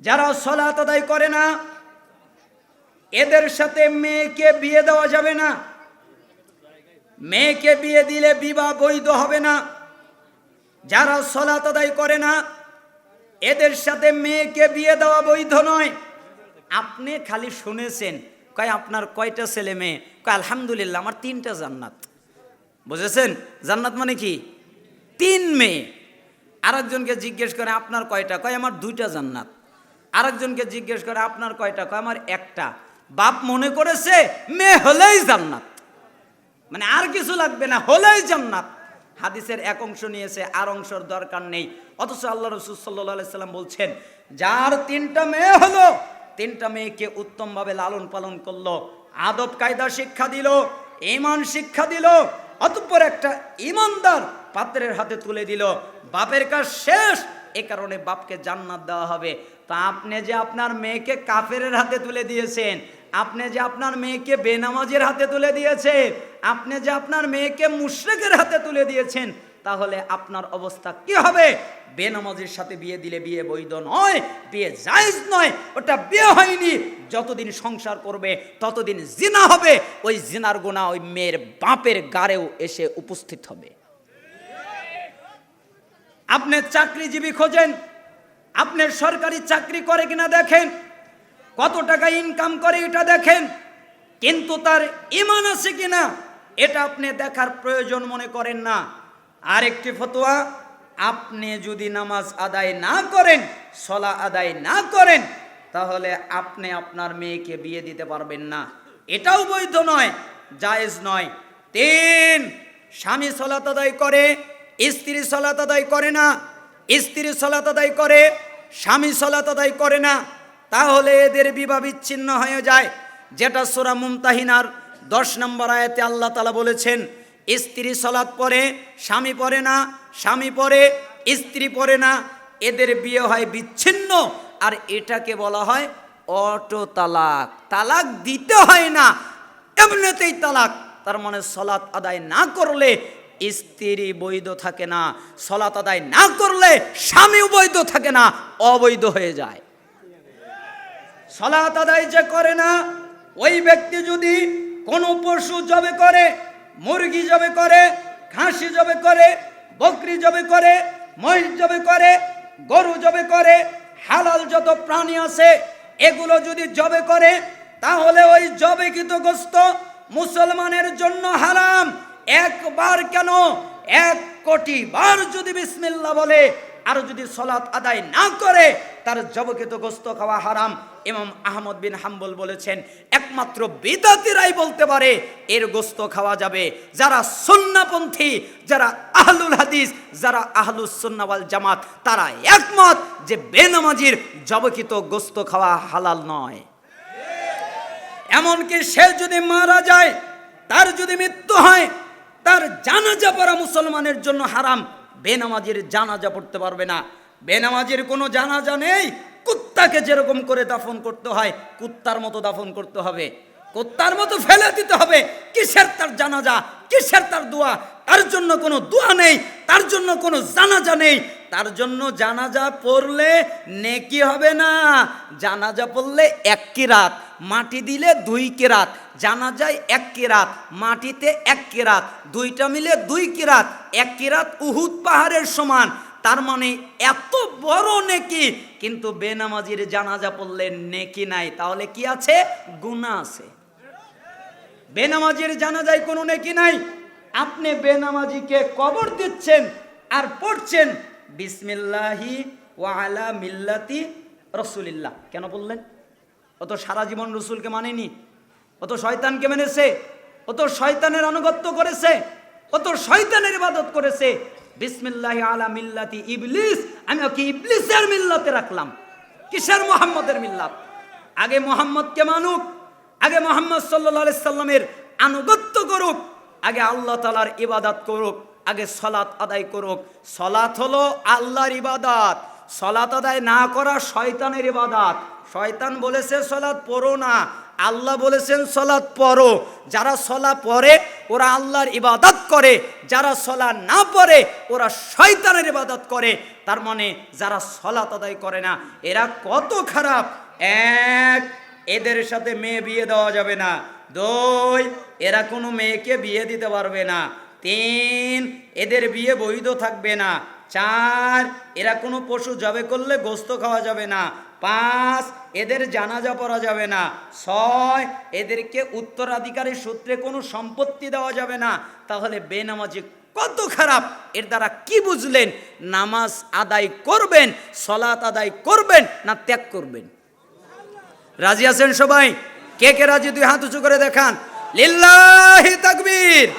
যারা সলাত আদায় করে না, এদের সাথে মেয়েকে বিয়ে দেওয়া যাবে না। মেয়েকে বিয়ে দিলে বিবাহ বৈধ হবে না। যারা সলাত আদায় করে না, এদের সাথে মেয়েকে বিয়ে দেওয়া বৈধ নয়। আপনি খালি শুনেছেন, কয় আপনার কয়টা ছেলে মেয়ে? কয়, আলহামদুলিল্লাহ, আমার তিনটা জান্নাত। বুঝেছেন? জান্নাত মানে কি? তিন মেয়ে। আরেকজনকে জিজ্ঞেস করে, আপনার কয়টা? কয়, আমার দুইটা জান্নাত। আরেকজনকে জিজ্ঞেস করে, আপনার কয়টা? কয়, আমার একটা। বাপ মনে করেছে, মেয়ে হলেই জান্নাত। মানে আর কিছু লাগবে না, হলেই জান্নাত। হাদিসের এক অংশ নিয়েছে, আর অংশের দরকার নেই। অথচ আল্লাহ রসুল সাল্লাহ সাল্লাম বলছেন, যার তিনটা মেয়ে হলো, তিনটা মেয়েকে উত্তমভাবে লালন পালন করল, আদব, কায়দা, শিক্ষা দিল ইমান শিক্ষা দিল, অতঃপর একটা ইমানদার পাত্রের হাতে তুলে দিল। বাপের কাজ শেষ, এ কারণে বাপকে জান্নাত দেওয়া হবে। তা আপনি যে আপনার মেয়েকে কাফের হাতে তুলে দিয়েছেন, আপনি যে আপনার মেয়েকে বেনামাজের হাতে তুলে দিয়েছেন, আপনি যে আপনার মেয়েকে মুশ্রেকের হাতে তুলে দিয়েছেন, তাহলে আপনার অবস্থা কি হবে? বেনামাজের সাথে বিয়ে দিলে বিয়ে বৈধ নয়, বিয়ে জায়েজ নয়, ওটা বিয়ে হয়নি। যতদিন সংসার করবে, ততদিন জিনা হবে, ওই জিনার গোনা ওই মেয়ের বাপের গাড়েও এসে উপস্থিত হবে। আপনি চাকরিজীবী খোঁজেন আপনি সরকারি চাকরি করে কিনা দেখেন, কত টাকা ইনকাম করে এটা দেখেন, কিন্তু তার ইমান আছে কিনা, এটা আপনি দেখার প্রয়োজন মনে করেন না। আরেকটি ফতোয়া, আপনি যদি নামাজ আদায় না করেন, সলা আদায় না করেন, তাহলে আপনি আপনার মেয়েকে বিয়ে দিতে পারবেন না। এটাও বৈধ নয়, জায়েজ নয়। তিন, স্বামী সলাত আদায় করে, স্ত্রী সলাত আদায় করে না, স্ত্রী সলাত আদায় করে স্বামী সলাত আদায় করে না, তাহলে এদের বিবাহ বিচ্ছিন্ন হয়ে যায়। যেটা সোরা মুমতাহিনার দশ নম্বর আয়াতে আল্লাহ তালা বলেছেন, স্ত্রী সলাৎ পরে, স্বামী পরে না, স্বামী পরে, স্ত্রী পরে না, এদের বিয়ে হয় বিচ্ছিন্ন। আর এটাকে বলা হয় অটো তালাক। তালাক দিতে হয় না, এমনিতেই তালাক। তার মানে সলাৎ আদায় না করলে স্ত্রী বৈধ থাকে না, সলাৎ আদায় না করলে স্বামীও বৈধ থাকে না, অবৈধ হয়ে যায়। সলাত আদায় যে করে না, ওই ব্যক্তি যদি কোনো পশু জবে করে, মুরগি জবে করে, খাসি জবে করে, বকরি জবে করে, মহিষ জবে করে, গরু জবে করে, হালাল যত প্রাণী আছে, এগুলো যদি জবে করে, তাহলে ওই জবেকৃত গোস্ত মুসলমানের জন্য হারাম। একবার কেন? এক কোটি বার যদি বিসমিল্লা বলে, আর যদি সলাৎ আদায় না করে, তার জবকিত গোস্ত খাওয়া হারাম। ইমাম আহমদ বিন হাম্বল বলেছেন, একমাত্র বিদাতিরাই বলতে পারে, এর গোস্ত খাওয়া যাবে। যারা সুন্নাপন্থী, যারা আহলুল হাদিস, যারা আহলুস সুন্নাওয়াল জামাত, তারা একমত যে বেনামাজির জবকিত গোস্ত খাওয়া হালাল নয়। এমনকি সে যদি মারা যায়, তার যদি মৃত্যু হয় তার জানাজা পড়া মুসলমানের জন্য হারাম। বেনামাজির জানাজা পড়তে পারবে না। বেনামাজির কোনো জানাজা নেই। কুত্তাকে যেরকম করে দাফন করতে হয়, কুত্তার মতো দাফন করতে হবে। কুত্তার মতো ফেলে দিতে হবে। কিসের তার জানাজা? কিসের তার দোয়া? তার জন্য কোনো দোয়া নেই। তার জন্য কোনো জানাজা নেই। তার জন্য জানাজা পড়লে নেকি হবে না। জানাজা পড়লে এক কিরাত মাটি দিলে দুই কেরাত জানাজায় এক কেরাত, মাটিতে এক কেরাত, দুইটা মিলে দুই কেরাত, এক কেরাত উহুদ পাহাড়ের সমান। তার মানে এত বড় নেকি, কিন্তু বেনামাজির জানাজা পড়লে নেকি নাই। তাহলে কি আছে? গুণা আছে। বেনামাজির জানাজায় কোনো নেকি নাই? আপনি বেনামাজিকে কবর দিচ্ছেন আর পড়ছেন, বিসমিল্লাহি ওয়ালা মিল্লাতি রসুলিল্লাহ। কেন বললেন ও তো সারা জীবন রসুলকে মানেনি, ও তো শয়তানকে মেনেছে, ও তো শয়তানের আনুগত্য করেছে অত শয়তানের ইবাদত করেছে। বিসমিল্লাহ আলা মিল্লাতি ইবলিস, আমি ওকে ইবলিসের মিল্লাতে রাখলাম, কিসের মোহাম্মদের মিল্লাত? আগে মোহাম্মদকে মানুক, আগে মোহাম্মদ সাল্লাহ সাল্লামের আনুগত্য করুক, আগে আল্লাহ তালার ইবাদত করুক, আগে সলাৎ আদায় করুক। সলাৎ হলো আল্লাহর ইবাদত। সলাৎ আদায় না করা শয়তানের ইবাদত। শয়তান বলেছে সলাৎ পড়ো না। আল্লাহ বলেছেন সলাৎ পড়ো। যারা সলা পড়ে, ওরা আল্লাহর ইবাদত করে। যারা সলা না পড়ে, ওরা শয়তানের ইবাদত করে। তার মানে যারা সলাত আদায় করে না, এরা কত খারাপ। এক, এদের সাথে মেয়ে বিয়ে দেওয়া যাবে না। দুই, এরা কোনো মেয়েকে বিয়ে দিতে পারবে না। তিন, এদের বিয়ে বৈধ থাকবে না। চার, এরা কোনো পশু জবে করলে গোস্ত খাওয়া যাবে না। পাঁচ, এদের জানাজা পড়া যাবে না। ছয়, এদেরকে উত্তরাধিকারী সূত্রে কোনো সম্পত্তি দেওয়া যাবে না। তাহলে বেনামাজি কত খারাপ। এর দ্বারা কি বুঝলেন? নামাজ আদায় করবেন সলাত আদায় করবেন না ত্যাগ করবেন? রাজি আছেন সবাই? কে কে রাজি? দুই হাত উঁচু করে দেখান। লিল্লাহি তাকবীর।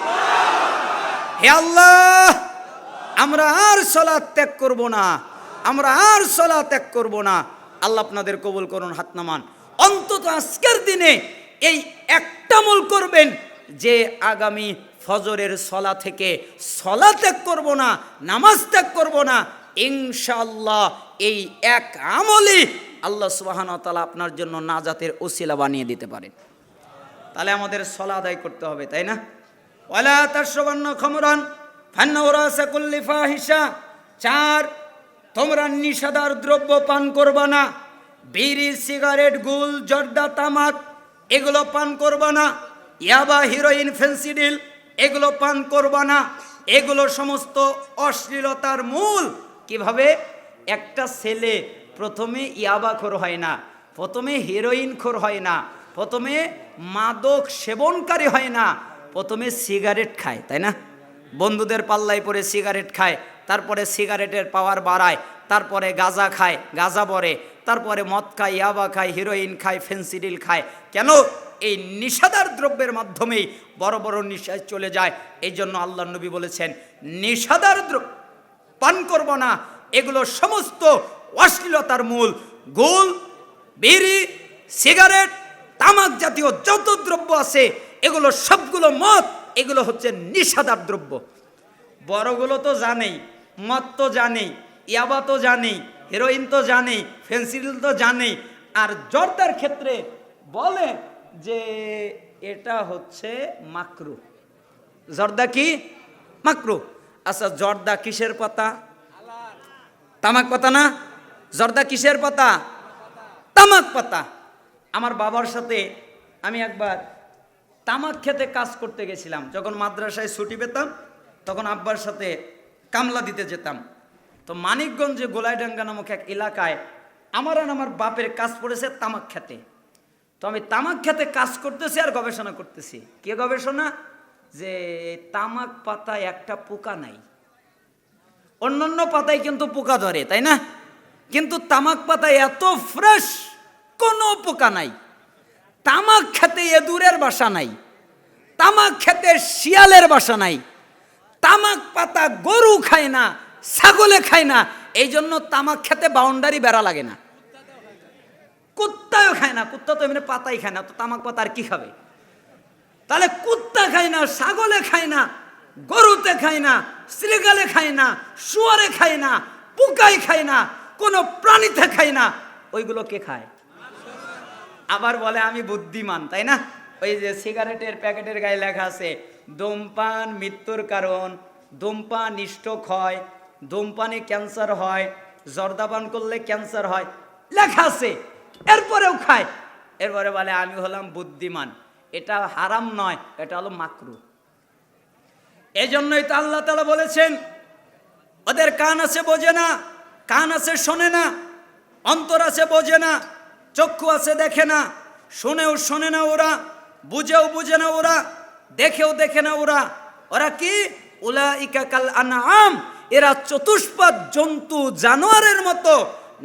হে আল্লাহ! আমরা আর সলাৎ ত্যাগ করব না। আমরা আর সলা ত্যাগ করব না। আল্লাহ আপনাদের কবুল করুন, হাত নামান। অন্তত আজকের দিনে এই একটা মূল করবেন যে আগামী ফজরের সলা থেকে সলা ত্যাগ করব না, নামাজ ত্যাগ করব না। ইনশাল্লাহ এই এক আমলি আল্লাহ সুবাহান তালা আপনার জন্য নাজাতের ওসিলা বানিয়ে দিতে পারেন। তাহলে আমাদের সলা আদায় করতে হবে, তাই না? ওয়ালা তার সবর্ণ খমরান। ফান্নাউরাসাকুল্লি ফাহিসা চার, তোমরা নিষাদার দ্রব্য পান করবা না, বিড়ি, সিগারেট, গুল, জর্দা, তামাক, এগুলো পান করবা না, ইয়াবা, হিরোইন, ফেন্সিডিল, এগুলো পান করবা না, এগুলো সমস্ত অশ্লীলতার মূল। কীভাবে? একটা ছেলে প্রথমে ইয়াবা ইয়াবাখোর হয় না, প্রথমে হিরোইন খোর হয় না, প্রথমে মাদক সেবনকারী হয় না, প্রথমে সিগারেট খায়, তাই না? বন্ধুদের পাল্লায় পরে সিগারেট খায়, তারপরে সিগারেটের পাওয়ার বাড়ায়, তারপরে গাঁজা খায়, গাঁজা পরে তারপরে মদ খায়, ইয়াবা খায়, হিরোইন খায়, ফেন্সিডিল খায়। কেন? এই নিষাদার দ্রব্যের মাধ্যমেই বড় বড় নিশায় চলে যায়। এই জন্য আল্লাহ নবী বলেছেন নিষাদার দ্রব্য পান করব না। এগুলো সমস্ত অশ্লীলতার মূল। গোল, বিড়ি, সিগারেট, তামাক জাতীয় যত দ্রব্য আছে, এগুলো সবগুলো মদ। এগুলো হচ্ছে নিষাদার দ্রব্য। বড়গুলো তো জানেই, মদ তো জানেই, ইয়াবা তো জানেই হেরোইন তো জানেই ফেন্সিল তো জানেই। আর জর্দার ক্ষেত্রে বলে যে এটা হচ্ছে মাকরু। জর্দা কি? মাকরু। আচ্ছা জর্দা কিসের পাতা? তামাক পাতা না? জর্দা কিসের পাতা? তামাক পাতা। আমার বাবার সাথে আমি একবার তামাক খেতে কাজ করতে গেছিলাম। যখন মাদ্রাসায় ছুটি পেতাম, তখন আব্বার সাথে কামলা দিতে যেতাম। তো মানিকগঞ্জে গোলাইডাঙ্গা নামক এক এলাকায় আমার আর আমার বাপের কাজ পড়েছে তামাক খেতে। তো আমি তামাক খেতে কাজ করতেছি আর গবেষণা করতেছি। কে গবেষণা? যে তামাক পাতায় একটা পোকা নাই। অন্যান্য পাতায় কিন্তু পোকা ধরে, তাই না? কিন্তু তামাক পাতায় এত ফ্রেশ কোনো পোকা নাই। তামাক খেতে এদুরের বাসা নাই তামাক খেতে শিয়ালের বাসা নাই তামাক পাতা গরু খায় না ছাগলে খায় না এই জন্য তামাক খেতে বাউন্ডারি বেড়া লাগে না কুত্তাও খায় না কুত্তা তো এমনি পাতাই খায় না তো তামাক পাতা আর কি খাবে তাহলে কুত্তা খায় না ছাগলে খায় না গরুতে খায় না শ্রীগালে খায় না শুয়ারে খায় না পোকাই খায় না কোনো প্রাণীতে খায় না ওইগুলো কে খায় আবার বলে আমি বুদ্ধিমান, তাই না? ওই যে সিগারেটের প্যাকেটের গায়ে লেখা আছে, ধূমপান মৃত্যুর কারণ, ধূমপান স্ট্রোক হয়, ধূমপানে ক্যান্সার হয়, জর্দাপান করলে ক্যান্সার হয়। লেখা আছে, এরপরেও খায়। এরপরে বলে, আমি হলাম বুদ্ধিমান, এটা হারাম নয়, এটা হলো মাকরু। এই জন্যই তো আল্লাহ তালা বলেছেন, ওদের কান আছে বোঝে না, কান আছে শোনে না, অন্তর আছে বোঝে না চক্ষু আছে দেখে না, শোনেও শোনে না ওরা, বুঝেও বুঝে না ওরা, দেখেও দেখে না ওরা। ওরা কি? উলা ইকাকাল আনাম এরা চতুষ্পদ জন্তু জানোয়ারের মতো।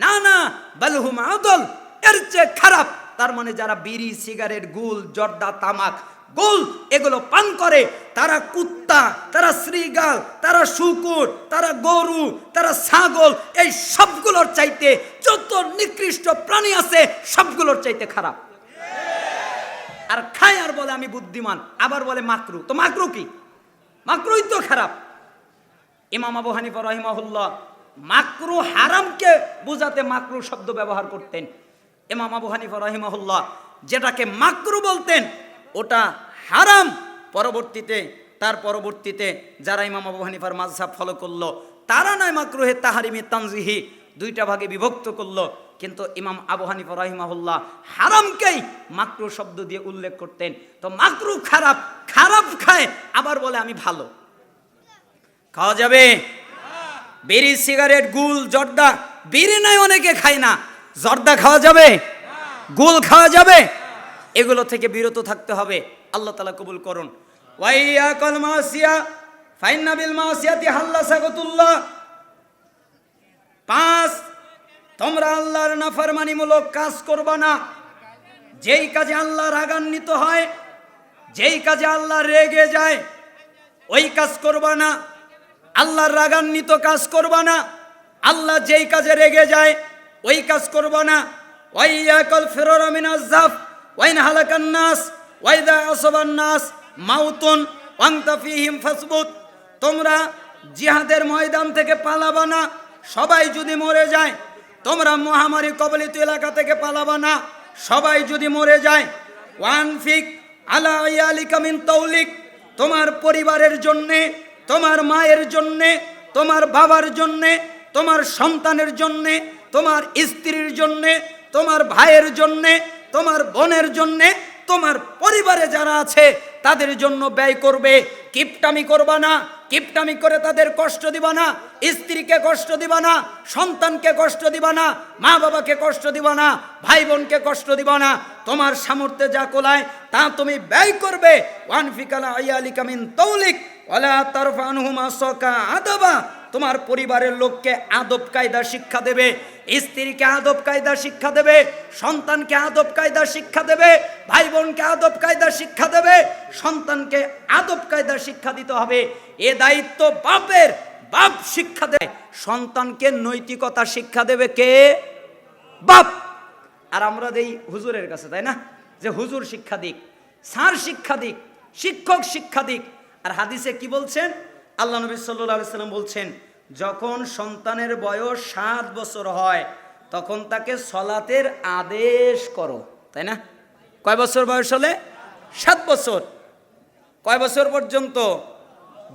না না বালহুম আদল, এর চেয়ে খারাপ। তার মানে যারা বিড়ি, সিগারেট, গুল, জর্দা, তামাক গোল এগুলো পান করে। তারা কুত্তা, তারা শ্রীগাল, তারা শুকুর, তারা গরু, তারা ছাগল, এই সবগুলোর চাইতে যত নিকৃষ্ট প্রাণী আছে, সবগুলোর চাইতে খারাপ। আর খায় আর বলে আমি বুদ্ধিমান, আবার বলে মাকরু। তো মাকরু কি? মাকরুই তো খারাপ। ইমাম আবু হানিফা রহিমাহুল্লাহ মাকরু হারামকে বোঝাতে মাকরু শব্দ ব্যবহার করতেন। ইমাম আবু হানিফা রহিমাহুল্লাহ যেটাকে মাকরু বলতেন ওটা হারাম। পরবর্তীতে, তার পরবর্তীতে যারা ইমাম আবু হানিফার মাঝহাব ফলো করল, তারা নয় মাকরুহে তাহারিমি তানজিহি, দুইটা ভাগে বিভক্ত করল। কিন্তু ইমাম আবু হানিফা রহিমাহুল্লাহ হারামকেই মাকরু শব্দ দিয়ে উল্লেখ করতেন। তো মাকরু খারাপ খারাপ খায়, আবার বলে আমি ভালো। খাওয়া যাবে? বিড়ি, সিগারেট, গুল, জর্দা, বিড়ি নয় অনেকে খায় না। জর্দা খাওয়া যাবে? গুল খাওয়া যাবে? এগুলো থেকে বিরত থাকতে হবে। আল্লাহ তালা কবুল করুন। ওয়াইয়া কল মাসিয়া, ফাইন্না বিল মাসিয়াতি হাল্লা সাগতুল্লাহ। পাঁচ তোমরা আল্লাহর নাফরমানিমূলক কাজ করবা না। যেই কাজে আল্লাহ রাগান্বিত হয়, যেই কাজে আল্লাহ রেগে যায়, ওই কাজ করবা না। আল্লাহর রাগান্বিত কাজ করবা না। আল্লাহ যেই কাজে রেগে যায়, ওই কাজ করবা না। ওয়াইয়াকল ফিরর মিনাজ জাফ ওয়াইন হালাকান নাস, ওয়াইদা আসবান নাস, মাউতুন ওয়াংতা ফিহিম ফাসবুত। তোমরা জিহাদের ময়দান থেকে পালাবা না, সবাই যদি মরে যায়, তোমরা মহামারী কবলিত এলাকা থেকে পালাবা না, সবাই যদি মরে যায়, ওয়ান ফিক আলা ইয়ালিকা মিন তৌলিক, তোমার পরিবারের জন্যে, তোমার মায়ের জন্যে, তোমার বাবার জন্যে, তোমার সন্তানের জন্যে, তোমার স্ত্রীর জন্যে, তোমার ভাইয়ের জন্যে তোমার বোনের জন্যে তোমার পরিবারে যারা আছে, তাদের জন্য ব্যয় করবে। কিপটামি করবা না, কিপটামি করে তাদের কষ্ট দিবা না, স্ত্রীকে কষ্ট দিবা না, সন্তানকে কষ্ট দিবা না মা বাবাকে কষ্ট দিবা না ভাই বোনকে কষ্ট দিবা না। তোমার সামর্থ্যে যা কোলায়, তা তুমি ব্যয় করবে। ওয়ান ফিকালা আয়ালি কামিন তৌলিক, ওয়ালা তারফানহুমা সকা আদাবা। তোমার পরিবারের লোককে আদব কায়দা শিক্ষা দেবে, স্ত্রীকে আদব কায়দা শিক্ষা দেবে, সন্তানকে আদব কায়দা শিক্ষা দেবে ভাই বোনকে আদব কায়দা শিক্ষা দেবে, সন্তানকে আদব কায়দা শিক্ষা দিতে হবে। এ দায়িত্ব বাপের, বাপ শিক্ষা দেবে, সন্তানকে নৈতিকতা শিক্ষা দেবে কে? বাপ। আর আমরা দেই হুজুরের কাছে, তাই না? যে হুজুর শিক্ষা দিক, স্যার শিক্ষা দিক, শিক্ষক শিক্ষা দিক। আর হাদিসে কি বলছেন? আল্লাহ নবী সাল্লাহ সাল্লাম বলছেন যখন সন্তানের বয়স সাত বছর হয়, তখন তাকে সলাতের আদেশ করো, তাই না? কয় বছর বয়স হলে? সাত বছর। কয় বছর পর্যন্ত?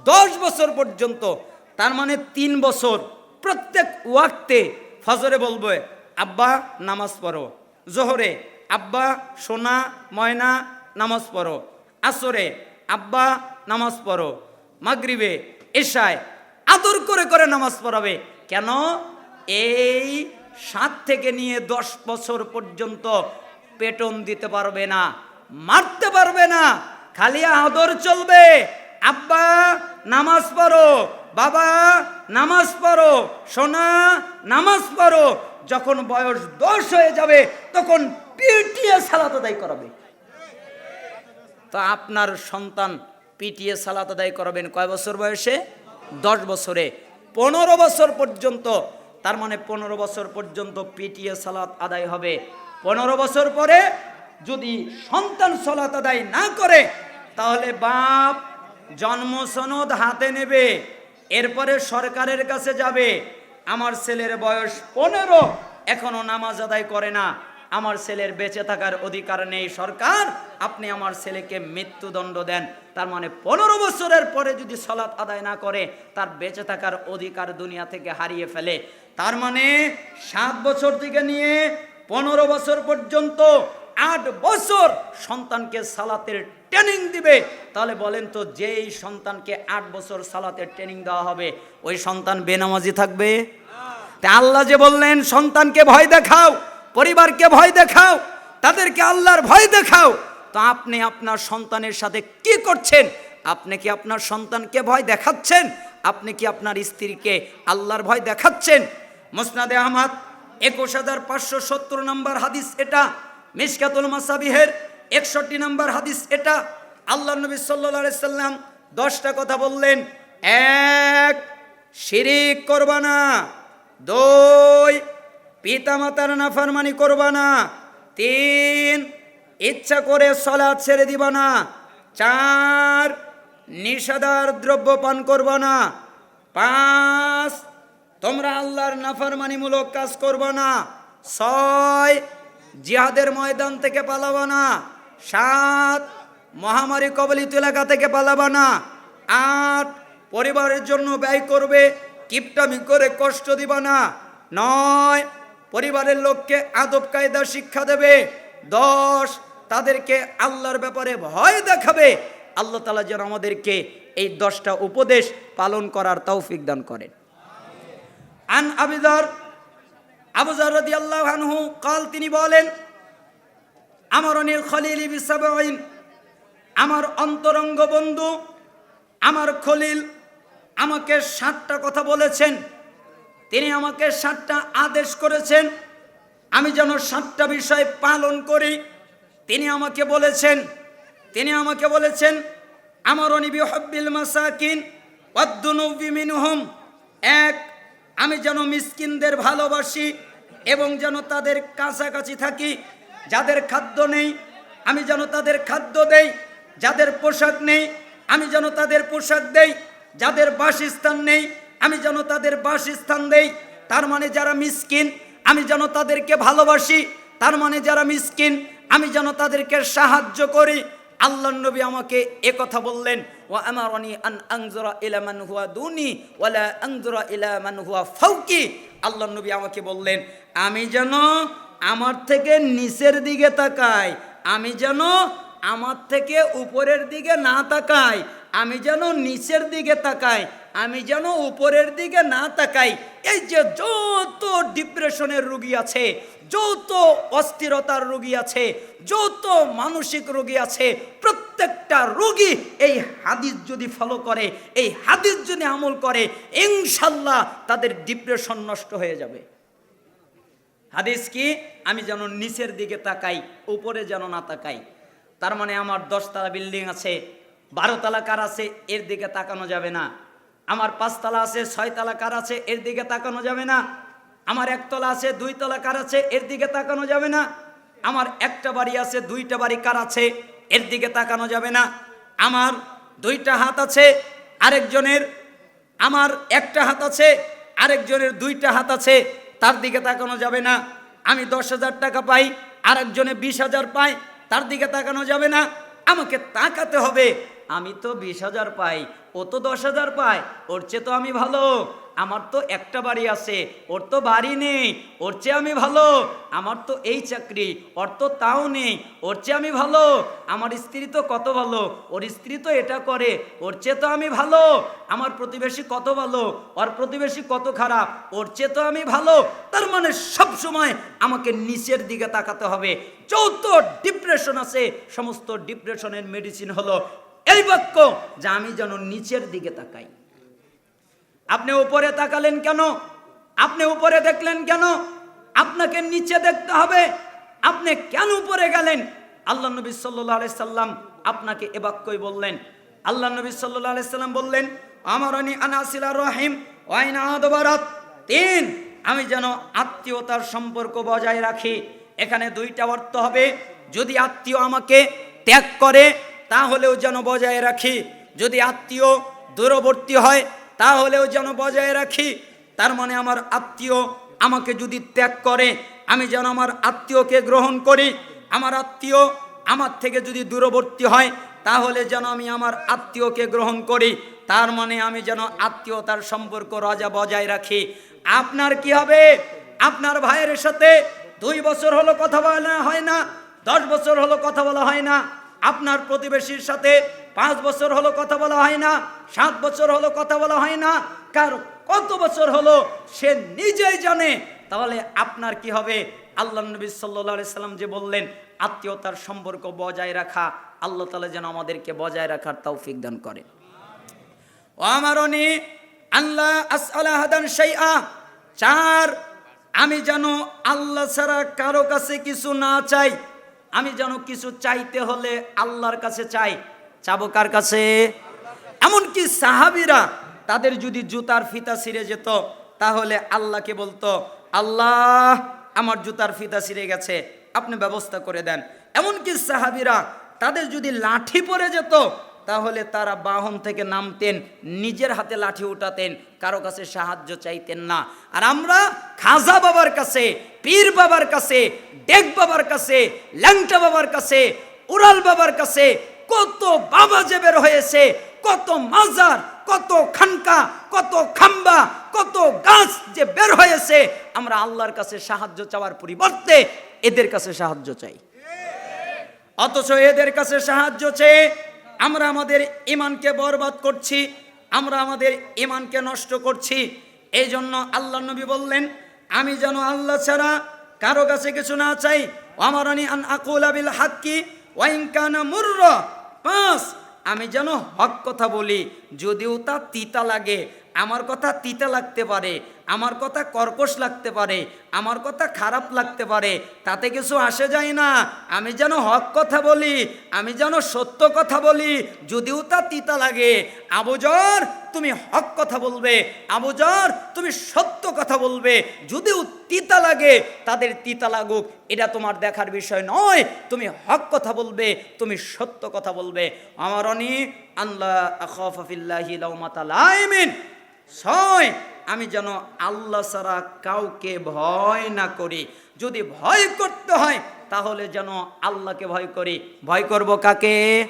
দশ বছর পর্যন্ত। তার মানে তিন বছর। প্রত্যেক ওয়াক্তে ফজরে বলবে, আব্বা, নামাজ পড়ো। জোহরে, আব্বা, সোনা, ময়না, নামাজ পড়ো। আসরে, আব্বা, নামাজ পড়ো। মাগরিবে, এশায় আদর করে করে নামাজ পড়াবে। কেন? এই সাত থেকে নিয়ে দশ বছর পর্যন্ত পেটন দিতে পারবে না, মারতে পারবে না, খালি আদর চলবে। আব্বা, নামাজ পড়ো, বাবা, নামাজ পড়ো, সোনা, নামাজ পড়ো। যখন বয়স দশ হয়ে যাবে, তখন পিটিয়ে সালাত আদায় করাবে। তো আপনার সন্তান পিটিয়ে সালাত আদায় করাবেন কয় বছর বয়সে? দশ বছরে। পনেরো বছর পর্যন্ত, তার মানে পনেরো বছর পর্যন্ত পিটিয়ে সালাত আদায় হবে। পনেরো বছর পরে যদি সন্তান সালাত আদায় না করে, তাহলে বাপ জন্ম সনদ হাতে নেবে, এরপরে সরকারের কাছে যাবে। আমার ছেলের বয়স পনেরো, এখনও নামাজ আদায় করে না। আমার ছেলের বেঁচে থাকার অধিকার নেই, সরকার। আপনি আমার ছেলেকে মৃত্যুদণ্ড দেন। তার মানে পনেরো বছরের পরে যদি সলাৎ আদায় না করে, তার বেঁচে থাকার অধিকার দুনিয়া থেকে হারিয়ে ফেলে। তার মানে সাত বছর থেকে নিয়ে পনেরো বছর পর্যন্ত আট বছর সন্তানকে সালাতের ট্রেনিং দিবে। তাহলে বলেন তো, যেই সন্তানকে আট বছর সালাতের ট্রেনিং দেওয়া হবে, ওই সন্তান বেনামাজি থাকবে? তা আল্লাহ যে বললেন, সন্তানকে ভয় দেখাও। পরিবারকে ভয় দেখাও, তাদেরকে আল্লাহর ভয় দেখাও। তো আপনি আপনার সন্তানের সাথে কি করছেন? আপনি কি আপনার সন্তানকে ভয় দেখাচ্ছেন? আপনি কি আপনার স্ত্রীকে আল্লাহর ভয় দেখাচ্ছেন? মোসনাদে আহমদ, একুশ হাজার পাঁচশো সত্তর নম্বর হাদিস এটা। মিসকাতুল মাসাবিহের একষট্টি নম্বর হাদিস এটা। আল্লাহ নবী সাল্লা সাল্লাম দশটা কথা বললেন। এক, শিরিক করবা না। দুই পিতামাতার নাফারমানি করবা না। তিন, ইচ্ছা করে সলাদ ছেড়ে দিবা না। চার, নিষেধার দ্রব্য পান করবা না। পাঁচ, তোমরা আল্লাহর নাফারমানিমূলক কাজ করবা না। ছয়, জিহাদের ময়দান থেকে পালাবা না। সাত, মহামারী কবলিত এলাকা থেকে পালাবা না। আট, পরিবারের জন্য ব্যয় করবে। কিপটামি করে কষ্ট দিবা না। নয় পরিবারের লোককে আদব, কায়দা, শিক্ষা দেবে। দশ, তাদেরকে আল্লাহর ব্যাপারে ভয় দেখাবে। আল্লাহ তালা যেন আমাদেরকে এই দশটা উপদেশ পালন করার তৌফিক দান করেন। আন আবিদার আবুজার রদি আল্লাহ আনহু কাল তিনি বলেন আমার অনিল খলিল বিসাবাইন আমার অন্তরঙ্গ বন্ধু, আমার খলিল আমাকে সাতটা কথা বলেছেন। তিনি আমাকে সাতটা আদেশ করেছেন। আমি যেন সাতটা বিষয় পালন করি। তিনি আমাকে বলেছেন, তিনি আমাকে বলেছেন আমার অনিবি হব্বিল মাসাকিন অদ্দুনবি মিনহুম। এক, আমি যেন মিসকিনদের ভালোবাসি এবং যেন তাদের কাছাকাছি থাকি। যাদের খাদ্য নেই, আমি যেন তাদের খাদ্য দেই। যাদের পোশাক নেই, আমি যেন তাদের পোশাক দেই। যাদের বাসস্থান নেই আমি যেন তাদের বাসস্থান দেই, তার মানে যারা মিসকিন, আমি যেন তাদেরকে ভালোবাসি, তার মানে যারা মিসকিন, আমি যেন তাদেরকে সাহায্য করি। আল্লাহ নবী আমাকে এ কথা বললেন ও আমার অনি আন আংজরা ইলা মান হুয়া দুনি ওয়ালা আংজরা ইলা মান হুয়া ফাউকি আল্লাহ নবী আমাকে বললেন, আমি যেন আমার থেকে নিচের দিকে তাকাই, আমি যেন আমার থেকে উপরের দিকে না তাকাই আমি যেন নিচের দিকে তাকাই, আমি যেন উপরের দিকে না তাকাই, এই যে যত ডিপ্রেশনের রুগী আছে, যত অস্থিরতার রোগী আছে, যত মানসিক রোগী আছে, প্রত্যেকটা রোগী এই হাদিস যদি ফলো করে, এই হাদিস যদি আমল করে ইনশাল্লাহ তাদের ডিপ্রেশন নষ্ট হয়ে যাবে। হাদিস কি? আমি যেন নিচের দিকে তাকাই, উপরে যেন না তাকাই। তার মানে আমার দশতলা বিল্ডিং আছে বারোতলা কার আছে, এর দিকে তাকানো যাবে না। আমার পাঁচতলা আছে, ছয় ছয়তলা কার আছে, এর দিকে তাকানো যাবে না। আমার একতলা আছে দুইতলা কার আছে, এর দিকে তাকানো যাবে না। আমার একটা বাড়ি আছে, দুইটা বাড়ি কার আছে, এর দিকে তাকানো যাবে না। আমার দুইটা হাত আছে, আরেকজনের আমার একটা হাত আছে, আরেকজনের দুইটা হাত আছে, তার দিকে তাকানো যাবে না। আমি দশ হাজার টাকা পাই, আরেকজনে বিশ হাজার পাই তার দিকে তাকানো যাবে না। আমাকে তাকাতে হবে আমি তো বিশ হাজার পাই, ও তো দশ হাজার পায়, ওর চেয়ে তো আমি ভালো। আমার তো একটা বাড়ি আছে, ওর তো বাড়ি নেই, ওর চেয়ে আমি ভালো। আমার তো এই চাকরি, ওর তো তাও নেই, ওর চেয়ে আমি ভালো। আমার স্ত্রী তো কত ভালো, ওর স্ত্রী তো এটা করে, ওর চেয়ে তো আমি ভালো। আমার প্রতিবেশী কত ভালো, ওর প্রতিবেশী কত খারাপ, ওর চেয়ে তো আমি ভালো। তার মানে সব সময় আমাকে নিচের দিকে তাকাতে হবে। যত ডিপ্রেশন আছে, সমস্ত ডিপ্রেশনের মেডিসিন হলো এই বাক্য যা আমি যেন নিচের দিকে তাকাই। আপনি উপরে তাকালেন কেন? আপনি উপরে দেখলেন কেন? আপনাকে নিচে দেখতে হবে। আপনি কেন উপরে গেলেন? আল্লাহ নবী সাল্লাহ সাল্লাম আপনাকে এ বাক্যই বললেন। আল্লাহ নবী সাল্লাহ সাল্লাম বললেন আমার অনি আনাসিলা রহিম ওয়াইনা তিন, আমি যেন আত্মীয়তার সম্পর্ক বজায় রাখি। এখানে দুইটা অর্থ হবে। যদি আত্মীয় আমাকে ত্যাগ করে তাহলেও যেন বজায় রাখি। যদি আত্মীয় দূরবর্তী হয়, তাহলেও যেন বজায় রাখি। তার মানে আমার আত্মীয় আমাকে যদি ত্যাগ করে, আমি যেন আমার আত্মীয়কে গ্রহণ করি। আমার আত্মীয় আমার থেকে যদি দূরবর্তী হয়, তাহলে যেন আমি আমার আত্মীয়কে গ্রহণ করি। তার মানে আমি যেন আত্মীয়তার সম্পর্ক রাজা বজায় রাখি। আপনার কি হবে? আপনার ভাইয়ের সাথে দুই বছর হলো কথা বলা হয় না, দশ বছর হলো কথা বলা হয় না। আপনার প্রতিবেশীর সাথে পাঁচ বছর হলো কথা বলা হয় না, সাত বছর হলো কথা বলা হয় না, কার কত বছর হলো সে নিজেই জানে। তাহলে আপনার কি হবে? আল্লাহ নবী সাল্লাহ সাল্লাম যে বললেন, আত্মীয়তার সম্পর্ক বজায় রাখা, আল্লাহ তালা যেন আমাদেরকে বজায় রাখার তৌফিক দান করে। ও আমারনি আল্লাহ আসআলাহাদান শাইআ, চার, আমি যেন আল্লাহ ছাড়া কারও কাছে কিছু না চাই। আমি যেন কিছু চাইতে হলে আল্লাহর কাছে চাই। চাবো কার কাছে? এমনকি সাহাবিরা তাদের যদি জুতার ফিতা ছিঁড়ে যেত, তাহলে আল্লাহকে বলতো, আল্লাহ, আমার জুতার ফিতা ছিঁড়ে গেছে, আপনি ব্যবস্থা করে দেন। এমনকি সাহাবিরা তাদের যদি লাঠি পরে যেত তাহলে তারা বাহন থেকে নামতেন, নিজের হাতে লাঠি উঠাতেন, কারও কাছে সাহায্য চাইতেন না। আর আমরা খাজা বাবার কাছে, পীর বাবার কাছে, ডেক বাবার কাছে, ল্যাংটা বাবার কাছে, উড়াল বাবার কাছে কত বাবা যে বের হয়েছে, কত মাজার, কত খানকা, কত খাম্বা, কত গাছ যে বের হয়েছে, আমরা আল্লাহর কাছে সাহায্য চাওয়ার পরিবর্তে এদের কাছে সাহায্য চাই। অথচ এদের কাছে সাহায্য চেয়ে আমরা আমাদের ইমানকে বরবাদ করছি, আমরা আমাদের ইমানকে নষ্ট করছি। এই জন্য আল্লাহ নবী বললেন, আমি যেন আল্লাহ ছাড়া কারও কাছে কিছু না চাই। আমারানি আন আকুল হাক্কি ওয়াইনকানা মুর্র। পাঁচ আমি যেন হক কথা বলি, যদিও তা তিতা লাগে, আমার কথা তিতা লাগতে পারে আমার কথা কর্কশ লাগতে পারে, আমার কথা খারাপ লাগতে পারে, তাতে কিছু আসে যায় না। আমি যেন হক কথা বলি, আমি যেন সত্য কথা বলি, যদিও তা তিতা লাগে। আবুজর তুমি হক কথা বলবে আবুজর তুমি সত্য কথা বলবে, যদিও তিতা লাগে, তাদের তিতা লাগুক, এটা তোমার দেখার বিষয় নয়। তুমি হক কথা বলবে, তুমি সত্য কথা বলবে। আমার অনি আল্লাহ লাইমিন ছয় আমি যেন আল্লাহ ছাড়া কাউকে ভয় না করি। যদি ভয় করতে হয়, তাহলে যেন আল্লাহকে ভয় করি। ভয় করব কাকে?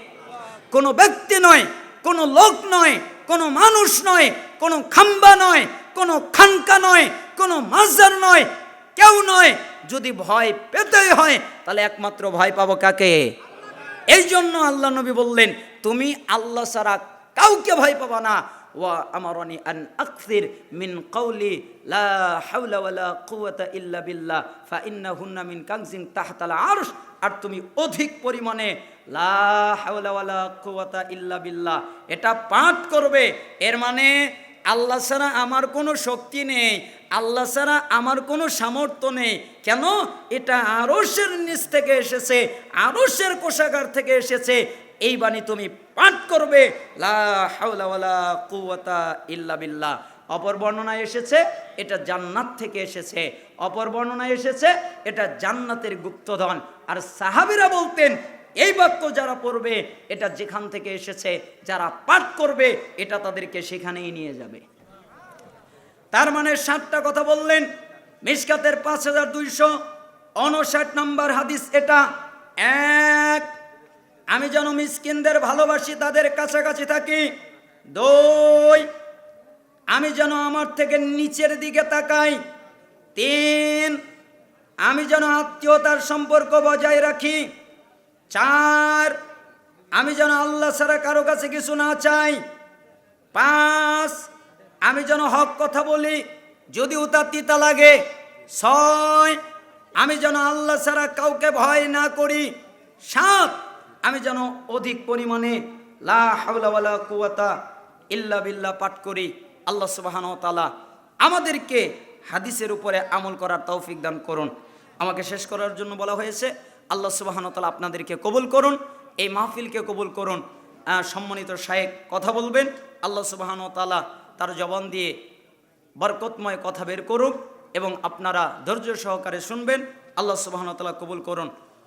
কোনো ব্যক্তি নয়, কোনো লোক নয়, কোনো মানুষ নয়, কোনো খাম্বা নয়, কোনো খানকা নয়, কোনো মাজার নয়, কেউ নয়। যদি ভয় পেতেই হয়, তাহলে একমাত্র ভয় পাবো কাকে? এই জন্য আল্লাহ নবী বললেন, তুমি আল্লাহ ছাড়া কাউকে ভয় পাবা না। ওয়া আমারনি আন আকসির মিন কওলি লা হাওলা ওয়ালা কুওয়াতা ইল্লা বিল্লাহ ফা ইন্নাহুন্না মিন আরশ। আর তুমি অধিক পরিমাণে লা হাওলা ওয়ালা ইল্লা বিল্লাহ, এটা পাঠ করবে। এর মানে আল্লাহ ছাড়া আমার কোনো শক্তি নেই, আল্লাহ ছাড়া আমার কোনো সামর্থ্য নেই। কেন? এটা আরসের নিচ থেকে এসেছে আরসের কোষাগার থেকে এসেছে। এই বাণী তুমি পাঠ করবে ইল্লা বিল্লাহ। অপর বর্ণনায় এসেছে, এটা জান্নাত থেকে এসেছে। অপর বর্ণনায় এসেছে, এটা জান্নাতের গুপ্তধন। আর সাহাবিরা বলতেন, এই বাক্য যারা পড়বে, এটা যেখান থেকে এসেছে, যারা পাঠ করবে, এটা তাদেরকে সেখানেই নিয়ে যাবে। তার মানে সাতটা কথা বললেন, মিসকাতের পাঁচ হাজার দুইশো উনষাট নম্বর হাদিস এটা। এক আমি যেন মিসকিনদের ভালোবাসি, তাদের কাছাকাছি থাকি। দুই, আমি যেন আমার থেকে নিচের দিকে তাকাই। তিন, আমি যেন আত্মীয়তার সম্পর্ক বজায় রাখি। চার, আমি যেন আল্লাহ ছাড়া কারও কাছে কিছু না চাই। পাঁচ, আমি যেন হক কথা বলি, যদিও তার তিতা লাগে। ছয়, আমি যেন আল্লাহ ছাড়া কাউকে ভয় না করি। সাত আমি যেন অধিক পরিমাণে লা কুওয়াতা ইল্লা বিল্লাহ পাঠ করি। আল্লাহ সুবহানাহু ওয়া তাআলা আমাদেরকে হাদিসের উপরে আমল করার তৌফিক দান করুন। আমাকে শেষ করার জন্য বলা হয়েছে, আল্লাহ সুবহানাহু তালা আপনাদেরকে কবুল করুন, এই মাহফিলকে কবুল করুন। সম্মানিত শায়েক কথা বলবেন, আল্লাহ সুবহানাহু ওয়া তাআলা তার জবান দিয়ে বরকতময় কথা বের করুক এবং আপনারা ধৈর্য সহকারে শুনবেন, আল্লাহ সুবহানাহু তালা কবুল করুন।